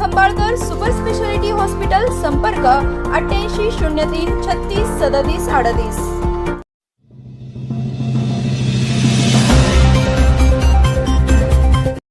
Khambalkar super speciality hospital संपर्क अठ्ठ्याऐंशी शून्य तीन छत्तीस सदतीस अडतीस.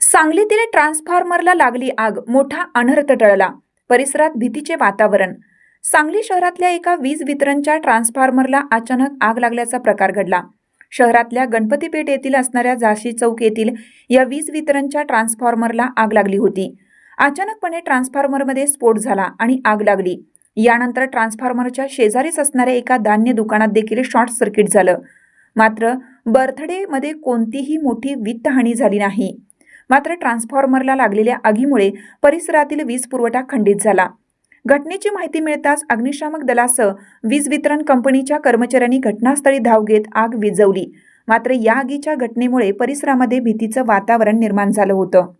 सांगलीतील ट्रान्सफॉर्मरला लागली आग मोठा अनर्थ टळला. परिसरात भीतीचे वातावरण. सांगली शहरातल्या एका वीज वितरणच्या ट्रान्सफॉर्मरला अचानक आग लागल्याचा प्रकार घडला. शहरातल्या गणपतीपेठ येथील असणाऱ्या झाशी चौक येथील या वीज वितरणच्या ट्रान्सफॉर्मरला आग लागली होती. अचानकपणे ट्रान्सफॉर्मरमध्ये स्फोट झाला आणि आग लागली. यानंतर ट्रान्सफॉर्मरच्या शेजारीच असणाऱ्या एका धान्य दुकानात देखील शॉर्ट सर्किट झालं. मात्र बर्थडेमध्ये कोणतीही मोठी वित्तहानी झाली नाही. मात्र ट्रान्सफॉर्मरला लागलेल्या आगीमुळे परिसरातील वीज पुरवठा खंडित झाला. घटनेची माहिती मिळताच अग्निशामक दलासह वीज वितरण कंपनीच्या कर्मचाऱ्यांनी घटनास्थळी धाव घेत आग विझवली. मात्र या आगीच्या घटनेमुळे परिसरामध्ये भीतीचं वातावरण निर्माण झालं होतं.